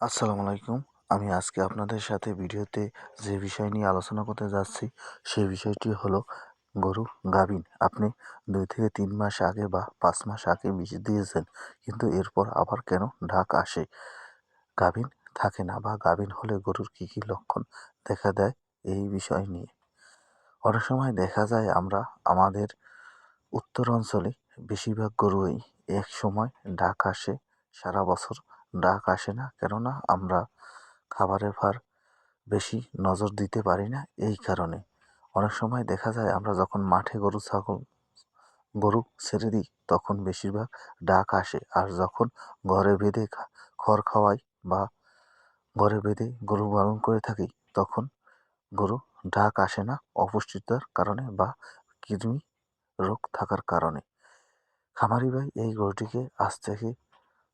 আসসালামু আলাইকুম। আমি আজকে আপনাদের সাথে ভিডিওতে যে বিষয় নিয়ে আলোচনা করতে যাচ্ছি সেই বিষয়টি হলো গরু গাভিন। আপনি দুই থেকে তিন মাস আগে বা পাঁচ মাস আগে বিষ দিয়েছেন, কিন্তু এরপর আবার কেন ঢাক আসে? গাভিন থাকে না বা গাভিন হলে গরুর কী কী লক্ষণ দেখা দেয় এই বিষয় নিয়ে? অনেক সময় দেখা যায় আমরা, আমাদের উত্তর অঞ্চলে বেশিরভাগ গরুই এক সময় ডাক আসে সারা বছর ডাক আসে না। কেননা আমরা খাবারের ভার বেশি নজর দিতে পারি না এই কারণে। অনেক সময় দেখা যায় আমরা যখন মাঠে গরু, ছাগল, গরু ছেড়ে দিই, তখন বেশিরভাগ ডাক আসে। আর যখন ঘরে বেঁধে খড় খাওয়াই বা ঘরে বেঁধে গরু পালন করে থাকি, তখন গরু ডাক আসে না অপুষ্টিতার কারণে বা কৃমি রোগ থাকার কারণে। খামারি ভাই, এই গরুটিকে আজ থেকে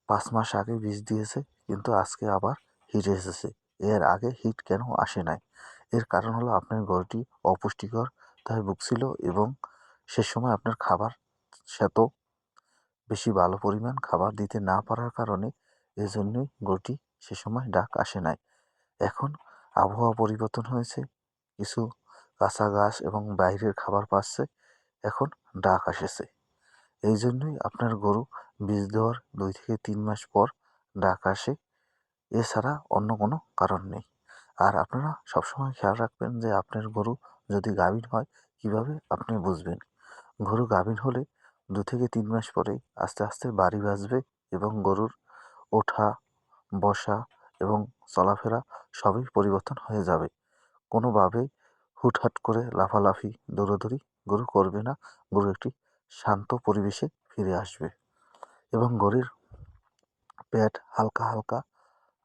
পাঁচ মাস আগে বীজ দিয়েছে, কিন্তু আজকে আবার হিট এসেছে। এর আগে হিট কেন আসে নাই? এর কারণ হলো আপনার গরুটি অপুষ্টিকর, তাই ভুগছিল এবং সে সময় আপনার খাবার সেত বেশি ভালো পরিমাণ খাবার দিতে না পারার কারণে এজন্যই গরুটি সে সময় ডাক আসে নাই। এখন আবহাওয়া পরিবর্তন হয়েছে, কিছু কাঁচা ঘাস এবং বাইরের খাবার পাচ্ছে, এখন ডাক আসেছে। এই জন্যই আপনার গরু বীজ দেওয়ার দুই থেকে তিন মাস পর ডাক আসে। এছাড়া অন্য কোনো কারণ নেই। আর আপনারা সবসময় খেয়াল রাখবেন যে আপনার গরু যদি গাভীর হয়, কীভাবে আপনি বুঝবেন? গরু গাভীর হলে দু থেকে তিন মাস পরেই আস্তে আস্তে বাড়ি বাজবে এবং গরুর ওঠা, বসা এবং চলাফেরা সবই পরিবর্তন হয়ে যাবে। কোনোভাবেই হুটহাট করে লাফালাফি, দৌড়াদৌড়ি গরু করবে না। গরু একটি শান্ত পরিবেশে ফিরে আসবে এবং গরুর পেট হালকা হালকা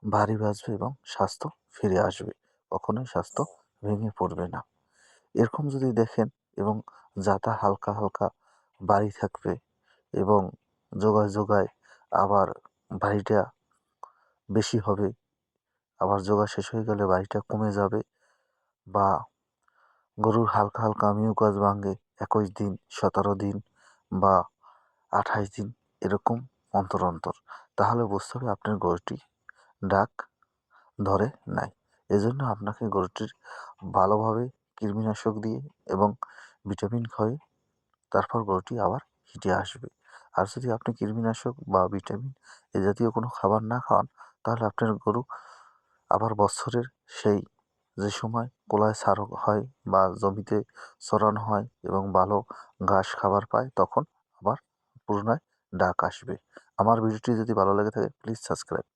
ভারী বাজবে এবং স্বাস্থ্য ফিরে আসবে। কখনোই স্বাস্থ্য ভেঙে পড়বে না। এরকম যদি দেখেন এবং যাতা হালকা হালকা বাড়ি থাকবে এবং যোগায় যোগায় আবার বাড়িটা বেশি হবে, আবার যোগা শেষ হয়ে গেলে বাড়িটা কমে যাবে বা গরুর হালকা হালকা মিউকাস ভাঙে একুশ দিন, সতেরো দিন বা আঠাশ দিন এরকম অন্তর অন্তর। তাহলে বুঝতে হবে আপনার গরুটি ডাক ধরে নাই। এজন্য আপনাকে গরুটির ভালোভাবে কৃমিনাশক দিয়ে এবং ভিটামিন খাওয়িয়ে তারপর গরুটি আবার হিটে আসবে। আর যদি আপনি কৃমিনাশক বা ভিটামিন এ জাতীয় কোনো খাবার না খাওয়ান তাহলে আপনার গরু আবার বছরের সেই যে সময় কোলায় সার হয় বা জমিতে চরানো হয় এবং ভালো ঘাস খাবার পায়, তখন আবার পুনরায় ডাক আসবে। আমার ভিডিওটি যদি ভালো লেগে থাকে প্লিজ সাবস্ক্রাইব